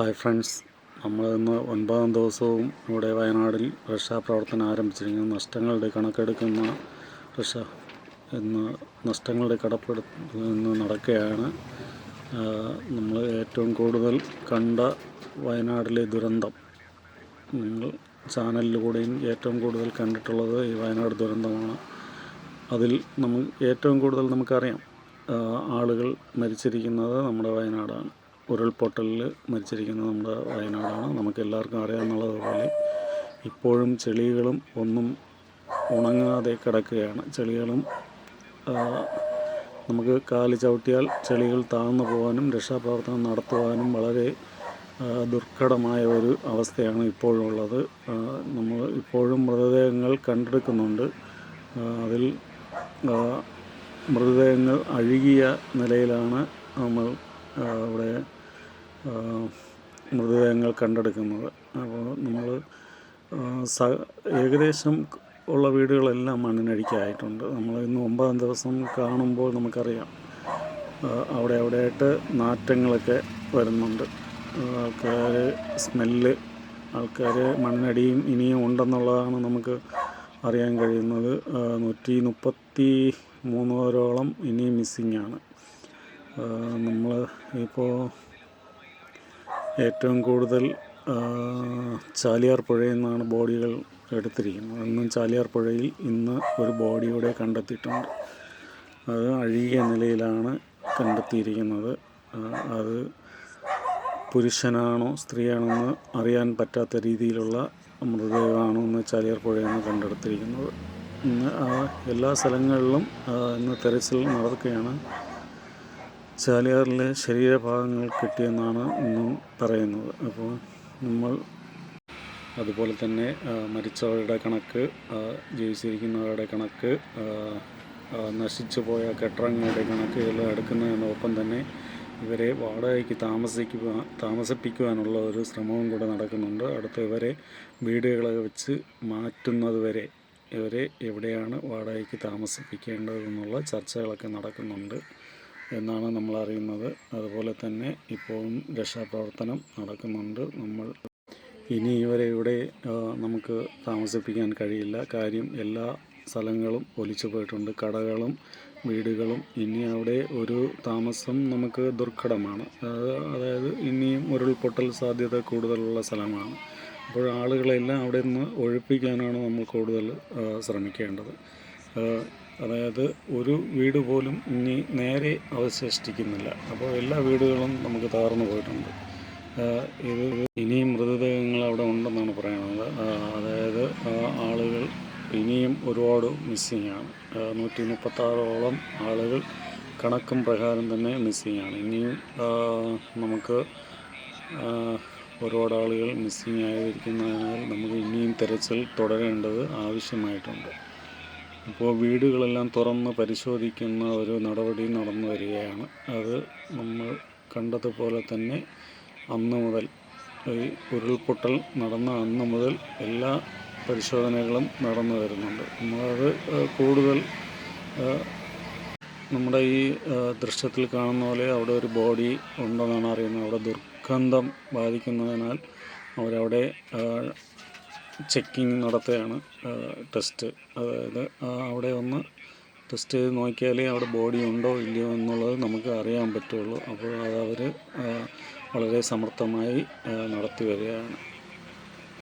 Hi friends. നമ്മൾ ഇന്ന് ഒൻപതാം ദിവസവും ഇവിടെ വയനാടിൽ രക്ഷാപ്രവർത്തനം ആരംഭിച്ചിരിക്കുന്നു. നഷ്ടങ്ങളുടെ കണക്കെടുക്കുന്ന രക്ഷ ഇന്ന് നഷ്ടങ്ങളുടെ കടപ്പെടു ഇന്ന് നടക്കുകയാണ്. നമ്മൾ ഏറ്റവും കൂടുതൽ കണ്ട വയനാടിലെ ദുരന്തം. നിങ്ങൾ ചാനലിലൂടെയും ഏറ്റവും കൂടുതൽ കണ്ടിട്ടുള്ളത് ഈ വയനാട് ദുരന്തമാണ്. അതിൽ നമ്മൾ ഏറ്റവും കൂടുതൽ നമുക്കറിയാം ആളുകൾ മരിച്ചിരിക്കുന്നത് നമ്മുടെ വയനാടാണ്. ഉരുൾപൊട്ടലിൽ മരിച്ചിരിക്കുന്നത് നമ്മുടെ വയനാടാണ്. നമുക്ക് എല്ലാവർക്കും അറിയാമെന്നുള്ളതുപോലെ ഇപ്പോഴും ചെളികളും ഒന്നും ഉണങ്ങാതെ കിടക്കുകയാണ്. ചെളികളും നമുക്ക് കാൽ ചവിട്ടിയാൽ ചെളികൾ താഴ്ന്നു പോകാനും രക്ഷാപ്രവർത്തനം നടത്തുവാനും വളരെ ദുർഘടമായ ഒരു അവസ്ഥയാണ് ഇപ്പോഴുള്ളത്. നമ്മൾ ഇപ്പോഴും മൃതദേഹങ്ങൾ കണ്ടെടുക്കുന്നുണ്ട്. അതിൽ മൃതദേഹങ്ങൾ അഴുകിയ നിലയിലാണ് നമ്മൾ ഇവിടെ മൃതദേഹങ്ങൾ കണ്ടെടുക്കുന്നത്. അപ്പോൾ നമ്മൾ സ ഏകദേശം ഉള്ള വീടുകളെല്ലാം മണ്ണിനടിക്കായിട്ടുണ്ട്. നമ്മൾ ഇന്ന് ഒമ്പതാം ദിവസം കാണുമ്പോൾ നമുക്കറിയാം അവിടെ അവിടെയായിട്ട് നാറ്റങ്ങളൊക്കെ വരുന്നുണ്ട്. ആൾക്കാർ സ്മെല്ല് ആൾക്കാർ മണ്ണിനടിയും ഇനിയും ഉണ്ടെന്നുള്ളതാണ് നമുക്ക് അറിയാൻ കഴിയുന്നത്. നൂറ്റി മുപ്പത്തി മൂന്നോരോളം ഇനിയും മിസ്സിങ്ങാണ്. നമ്മൾ ഇപ്പോൾ ഏറ്റവും കൂടുതൽ ചാലിയാർ പുഴയിൽ നിന്നാണ് ബോഡികൾ എടുത്തിരിക്കുന്നത്. അന്നും ചാലിയാർ പുഴയിൽ ഇന്ന് ഒരു ബോഡി കൂടെ കണ്ടെത്തിയിട്ടുണ്ട്. അത് അഴുകിയ നിലയിലാണ് കണ്ടെത്തിയിരിക്കുന്നത്. അത് പുരുഷനാണോ സ്ത്രീയാണെന്ന് അറിയാൻ പറ്റാത്ത രീതിയിലുള്ള മൃതദേഹമാണോ എന്ന് ചാലിയാർ പുഴയിൽ നിന്ന് കണ്ടെടുത്തിരിക്കുന്നത്. ഇന്ന് എല്ലാ സ്ഥലങ്ങളിലും ഇന്ന് തെരച്ചിൽ നടക്കുകയാണ്. ചാലിയാറിലെ ശരീരഭാഗങ്ങൾ കിട്ടിയെന്നാണ് ഇന്നും പറയുന്നത്. അപ്പോൾ നമ്മൾ അതുപോലെ തന്നെ മരിച്ചവരുടെ കണക്ക് ജീവിച്ചിരിക്കുന്നവരുടെ കണക്ക് നശിച്ചു പോയ കെട്ടിടങ്ങളുടെ കണക്ക് ഇതെല്ലാം എടുക്കുന്നതിനൊപ്പം തന്നെ ഇവരെ വാടകയ്ക്ക് താമസിക്കുവാൻ താമസിപ്പിക്കുവാനുള്ള ഒരു ശ്രമവും കൂടെ നടക്കുന്നുണ്ട്. അടുത്ത ഇവരെ വീടുകളൊക്കെ വെച്ച് മാറ്റുന്നത് വരെ ഇവരെ എവിടെയാണ് വാടകയ്ക്ക് താമസിപ്പിക്കേണ്ടതെന്നുള്ള ചർച്ചകളൊക്കെ നടക്കുന്നുണ്ട്. എന്നാണ് നമ്മൾ അറിയുന്നത്. അതുപോലെ തന്നെ ഇപ്പോഴും രക്ഷാപ്രവർത്തനം നടക്കുന്നുണ്ട്. നമ്മൾ ഇനി ഇവരെ ഇവിടെ നമുക്ക് താമസിപ്പിക്കാൻ കഴിയില്ല. കാര്യം എല്ലാ സ്ഥലങ്ങളും ഒലിച്ചു പോയിട്ടുണ്ട്. കടകളും വീടുകളും ഇനി അവിടെ ഒരു താമസം നമുക്ക് ദുർഘടമാണ്. അതായത് ഇനിയും ഉരുൾപൊട്ടൽ സാധ്യത കൂടുതലുള്ള സ്ഥലമാണ്. അപ്പോൾ ആളുകളെല്ലാം അവിടെ നിന്ന് ഒഴിപ്പിക്കാനാണ് നമ്മൾ കൂടുതൽ ശ്രമിക്കേണ്ടത്. അതായത് ഒരു വീട് പോലും ഇനി നേരെ അവശേഷിക്കുന്നില്ല അപ്പോൾ എല്ലാ വീടുകളും നമുക്ക് തകർന്നു പോയിട്ടുണ്ട്. ഇത് ഇനിയും മൃതദേഹങ്ങൾ അവിടെ ഉണ്ടെന്നാണ് പറയുന്നത്. അതായത് ആളുകൾ ഇനിയും ഒരുപാട് മിസ്സിങ് ആണ്. നൂറ്റി മുപ്പത്താറോളം ആളുകൾ കണക്കും പ്രകാരം തന്നെ മിസ്സിങ് ആണ്. ഇനിയും നമുക്ക് ഒരുപാട് ആളുകൾ മിസ്സിങ് ആയിരിക്കുന്നതിനാൽ നമുക്ക് ഇനിയും തിരച്ചിൽ തുടരേണ്ടത് ആവശ്യമായിട്ടുണ്ട്. ഇപ്പോൾ വീടുകളെല്ലാം തുറന്ന് പരിശോധിക്കുന്ന ഒരു നടപടി നടന്നു വരികയാണ്. അത് നമ്മൾ കണ്ടതുപോലെ തന്നെ അന്ന് മുതൽ ഈ ഉരുൾപൊട്ടൽ നടന്ന അന്ന് മുതൽ എല്ലാ പരിശോധനകളും നടന്നു വരുന്നുണ്ട്. നമ്മളത് കൂടുതൽ നമ്മുടെ ഈ ദൃശ്യത്തിൽ കാണുന്ന പോലെ അവിടെ ഒരു ബോഡി ഉണ്ടെന്നാണ് അറിയുന്നത്. അവിടെ ദുർഗന്ധം ബാധിക്കുന്നതിനാൽ അവരവിടെ ചെക്കിങ് നടത്തുകയാണ് ടെസ്റ്റ്. അതായത് അവിടെ ഒന്ന് ടെസ്റ്റ് ചെയ്ത് നോക്കിയാലേ അവിടെ ബോഡി ഉണ്ടോ ഇല്ലയോ എന്നുള്ളത് നമുക്ക് അറിയാൻ പറ്റുള്ളൂ. അപ്പോൾ അതവർ വളരെ സമർത്ഥമായി നടത്തി വരികയാണ്.